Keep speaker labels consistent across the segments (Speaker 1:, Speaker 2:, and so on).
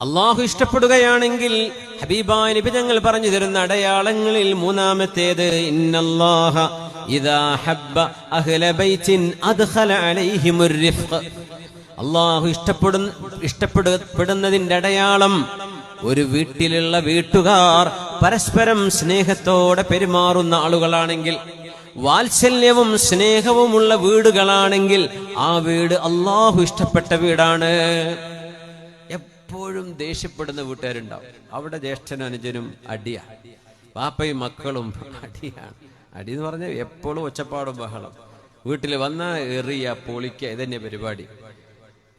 Speaker 1: അള്ളാഹു ഇഷ്ടപ്പെടുകയാണെങ്കിൽ ഹബീബായ നബി പറഞ്ഞു തരുന്ന അടയാളങ്ങളിൽ മൂന്നാമത്തേത് ഇന്നല്ലാഹ ഇദാ ഹബ്ബ അഹ്ല അദ്ഖല റിഫ്ഖ്. അള്ളാഹു ഇഷ്ടപ്പെടുന്ന ഇഷ്ടപ്പെടുന്നതിന്റെ അടയാളം ഒരു വീട്ടിലുള്ള വീട്ടുകാർ പരസ്പരം സ്നേഹത്തോടെ പെരുമാറുന്ന ആളുകളാണെങ്കിൽ വാത്സല്യവും സ്നേഹവുമുള്ള വീടുകളാണെങ്കിൽ ആ വീട് അള്ളാഹു ഇഷ്ടപ്പെട്ട വീടാണ്. എപ്പോഴും ദേഷ്യപ്പെടുന്ന വീട്ടുകാരുണ്ടാവും. അവിടെ ജ്യേഷ്ഠനും അനുജനും അടിയാ. പാപ്പയും മക്കളും അടിയാണ്. അടി എന്ന് പറഞ്ഞാൽ എപ്പോഴും ഒച്ചപ്പാടും ബഹളം. വീട്ടിൽ വന്ന എറിയ പൊളിക്കുക ഇതന്നെ പരിപാടി.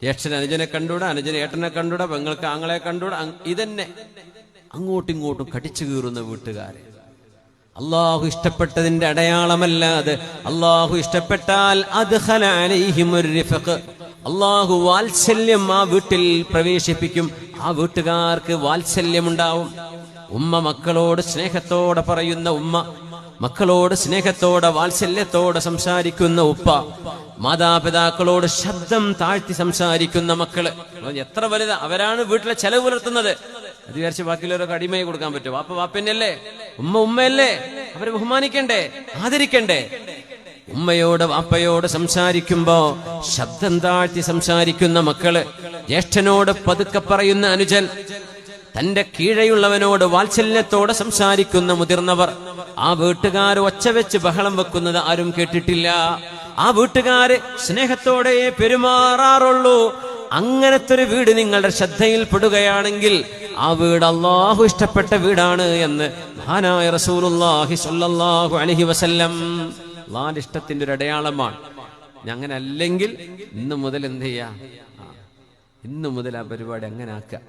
Speaker 1: ജ്യേഷ്ഠൻ അനുജനെ കണ്ടൂടാ അനുജൻ ഏട്ടനെ കണ്ടൂടാ പെങ്ങൾക്ക് ആങ്ങളെ കണ്ടൂടാ ഇതന്നെ. അങ്ങോട്ടും ഇങ്ങോട്ടും കടിച്ചു കീറുന്ന വീട്ടുകാരെ. അള്ളാഹു ഇഷ്ടപ്പെട്ടതിന്റെ അടയാളമല്ലാതെ അള്ളാഹു ഇഷ്ടപ്പെട്ടാൽ അത്. അള്ളാഹു വാത്സല്യം ആ വീട്ടിൽ പ്രവേശിപ്പിക്കും. ആ വീട്ടുകാർക്ക് വാത്സല്യമുണ്ടാവും. ഉമ്മ മക്കളോട് സ്നേഹത്തോടെ പറയുന്ന ഉമ്മ മക്കളോട് സ്നേഹത്തോടെ വാത്സല്യത്തോടെ സംസാരിക്കുന്ന ഉപ്പ മാതാപിതാക്കളോട് ശബ്ദം താഴ്ത്തി സംസാരിക്കുന്ന മക്കൾ. എത്ര വലുത്? അവരാണ് വീട്ടിലെ ചെലവ് പുലർത്തുന്നത്. അത് വിചാരിച്ച് ബാക്കിയുള്ളവരൊക്കെ അടിമയെ കൊടുക്കാൻ പറ്റും. വാപ്പ വാപ്പന്നല്ലേ ഉമ്മ ഉമ്മയല്ലേ? അവരെ ബഹുമാനിക്കണ്ടേ? ആദരിക്കണ്ടേ? ഉമ്മയോട് വാപ്പയോട് സംസാരിക്കുമ്പോ ശബ്ദം താഴ്ത്തി സംസാരിക്കുന്ന മക്കൾ ജ്യേഷ്ഠനോട് പതുക്കെ പറയുന്ന അനുജൻ തന്റെ കീഴെയുള്ളവനോട് വാത്സല്യത്തോടെ സംസാരിക്കുന്ന മുതിർന്നവർ ആ വീട്ടുകാർ ഒച്ച വെച്ച് ബഹളം വെക്കുന്നത് ആരും കേട്ടിട്ടില്ല. ആ വീട്ടുകാര് സ്നേഹത്തോടെ പെരുമാറാറുള്ളൂ. അങ്ങനത്തെ ഒരു വീട് നിങ്ങളുടെ ശ്രദ്ധയിൽപ്പെടുകയാണെങ്കിൽ ആ വീട് അള്ളാഹു ഇഷ്ടപ്പെട്ട വീടാണ് എന്ന് മഹാനായ റസൂലുള്ളാഹി സ്വല്ലല്ലാഹു അലൈഹി വസല്ലം അള്ളാഹിന്റെ ഇഷ്ടത്തിന്റെ ഒരു അടയാളമാണ്. അങ്ങനെ അല്ലെങ്കിൽ ഇന്ന് മുതൽ എന്ത് ചെയ്യാ? ഇന്ന് മുതൽ ആ പരിപാടി അങ്ങനെ ആക്കുക